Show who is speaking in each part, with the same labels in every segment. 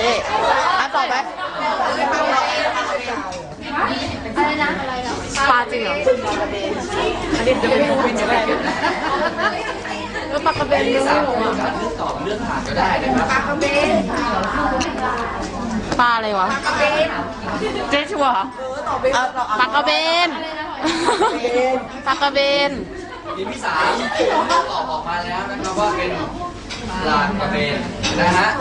Speaker 1: เจ๊อะต่อไปปลาจริงเหรออันนี้จะไม่รู้เป็นยังไงเออปลากระเบน
Speaker 2: ที่
Speaker 1: เนื้อ
Speaker 2: สาม
Speaker 1: หมู
Speaker 2: คน
Speaker 1: อะ
Speaker 2: จะเลือกตอบเลือกผ่านก็ได้นะครับ
Speaker 1: ปลาอะไรวะเจ๊ชัวร์เหรอเอาปลากระเบนปลากระเบน
Speaker 2: ทีมที่สามตอบออกมาแล้วนะครับว่าเป็นลานกระเบนนะฮะ เ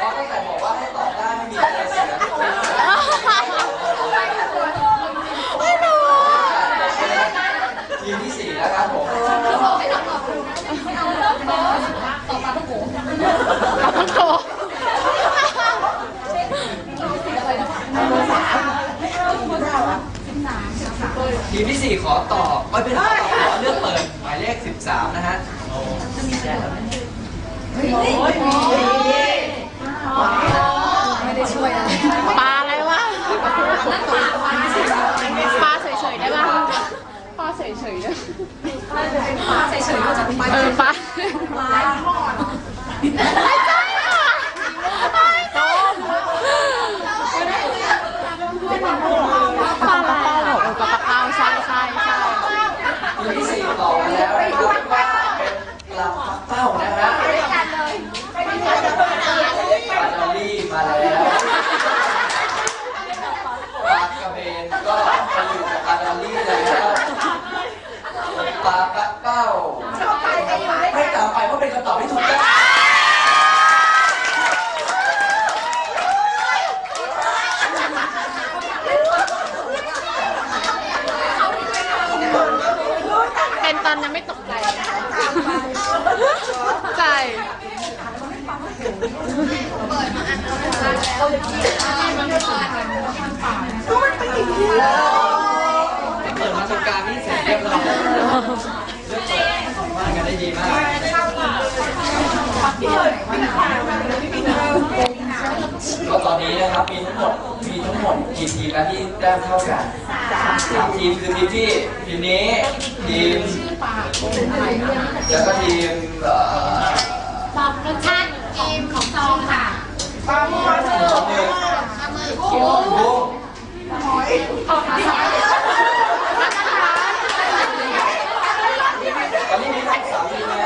Speaker 2: พราะตั้งแต่บอกว่าให้ตอบได้ไม่มีอะไรเสียทีมที่สี่แล้วครับผม
Speaker 1: ปลาท่องโก
Speaker 2: ทีมที่สี่ขอตอบไม่เป็นไรขอเลือกเปิดหมายเลข 13 นะฮะ
Speaker 1: ปลาอะได้ช่วะปลาเฉยๆได้ป่ะปลาเฉยๆได้ปลาเฉยๆก็จะเออปลาปลาทอดไม่ใช่อะต้มปลาอะไรอะเออปลาปลาเป้าใช่ใช่ใช่
Speaker 2: ทีมที่สี่ตอบมาแล้วนะครับว่าเป็นปลาปักเป้านะฮะปลาดอลลี่มาแล้วปลากระเบนก็มาอยู่กับปลาดอลลี่แล้ว ปาปักเป้าให้ตามไปเพราะเป็นคำตอบที่ถูกต้อง
Speaker 1: เป็นตอนยังไม่ตกใจใจ
Speaker 2: ปิดมาตรงกลางนี่เสร็จเรียบร้อยเลือกเปิดมากันได้ดีมากก็ตอ นนี้นะครับมีทั้งหมดมีทั้งหมดกี่ทีมแล้วที่แต้มเท่ากันสามทีมคือทีมที่ทีมนี้ทีมแล้วก็ทีมเอ่อ
Speaker 3: บอกรสชาติเกมของซองค่ะ
Speaker 2: ปลาหมึกเขียวบุ้งตอนนี้มีทั้งสามทีมนะแ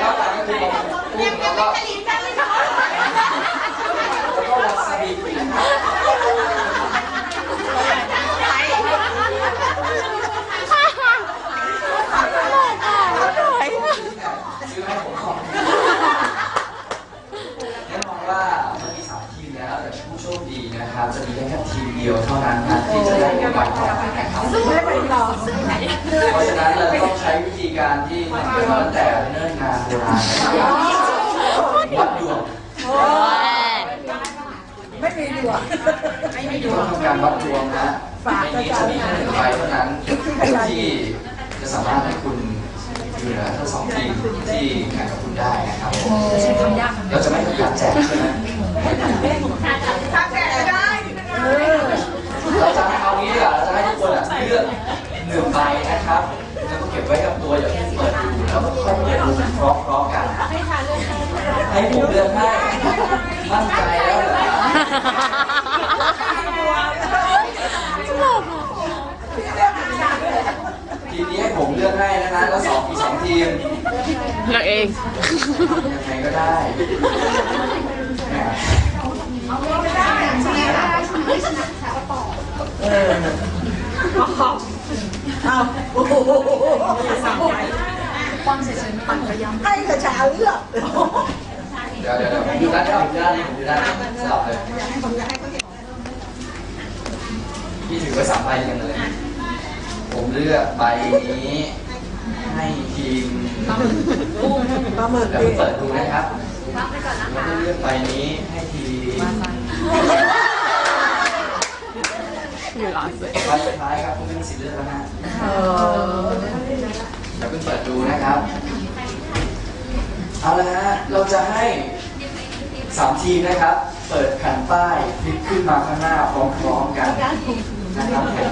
Speaker 2: ล้วแต่ก็คือกุ้งแล้วก็แล้วก็วาซาบินะ ครับซื้อให้ผมก่อนแน่นอนว่ามีสามทีมแล้วแต่ผู้โชคดีนะครับจะมีได้แค่ทีมเดียวเท่านั้นนะที่จะได้รางวัลต่อไปนเพราะฉะนั้นเราต้องใช้วิธีการที่ทำกันมาตั้งแต่เนิ่นนานโบราณนะครับ วัดดวงต้องทำการวัดดวงนะในนี้จะมีแค่หนึ่งใบเท่านั้นที่จะสามารถให้คุณเหลือทั้งสองทีมที่แข่งกับคุณได้นะครับเราจะไม่ทำการแจกใช่ไหมเราจะเอางี้ดีกว่าเราจะให้ทุกคนอะเลือกหนึ่งใบนะครับแล้วก็เก็บไว้กับตัวอย่าเพิ่งเปิดดูแล้วก็ค่อยเปิดดูพร้อมๆกันให้ผมเลือกให้มั่นใจแล้วเหรอ ทีมนี้ให้ผมเลือกให้นะฮะแล้วสองอีกสองทีม
Speaker 1: เลือกเอง
Speaker 2: ยังไงก็ได้แหมเดี๋ยวเดี๋ยวเดี๋ยวอยู่ด้านนี้อยู่ด้านนี้อยู่ด้านนี้สลับเลยพี่ถือไว้สามใบกันเลย ผมเลือกใบนี้ให้ทีมปลาหมึกเดี๋ยวเปิดดูนะครับผมจะเลือกใบนี้ให้ทีม
Speaker 1: อยู่ร้านเสร็จ
Speaker 2: ใบสุดท้ายครับผมไม่มีสิทธิ์เลือกแล้วนะเดี๋ยวเพิ่งเปิดดูนะครับ เอาละฮะ เราจะให้ สามทีมนะครับ เปิดแผ่นป้ายพลิกขึ้นมาข้างหน้าพร้อมๆกันนะครับผม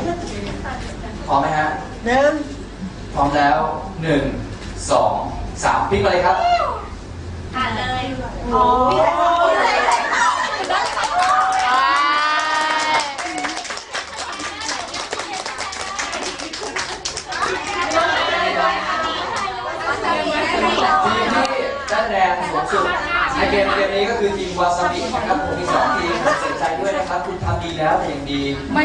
Speaker 2: พร้อมไหมฮะ
Speaker 4: หนึ่ง
Speaker 2: พร้อมแล้วหนึ่งสองสามพลิกมาเลยครับ
Speaker 3: อ่านเลย
Speaker 4: โอ้ย
Speaker 2: ทีมที่ได้คะแนนสูงสุดในเกมเกมนี้ก็คือทีม วาซาบินะครับผมมีสองทีมเสียใจด้วยนะครับ คุณทำดีแล้วแต่ยังดี
Speaker 1: ไม่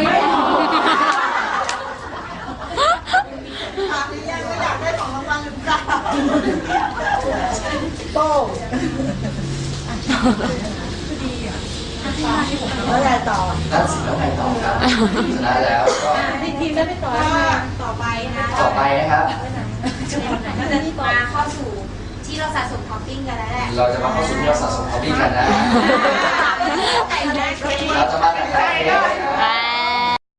Speaker 4: ถามหรือยังว่าอยากได้ของรางวัลหรือเปล่าโป้งแล้วไงต่อ
Speaker 2: นั่นสิแล้วไงต่อครับชนะแล้วก็
Speaker 4: ทีมได้ไม่ต่อ
Speaker 3: ต่อไปนะ
Speaker 2: ต่อไปนะครับ
Speaker 3: ก็จะมาเข้าสู่ ที่เราสะสมท็อปปิ้งกันแล้วแหละ
Speaker 2: เราจะมาเข้าสู่ที่เราสะสมท็อปปิ้งกันนะ แต่ได้ เราจะมาแต่งได้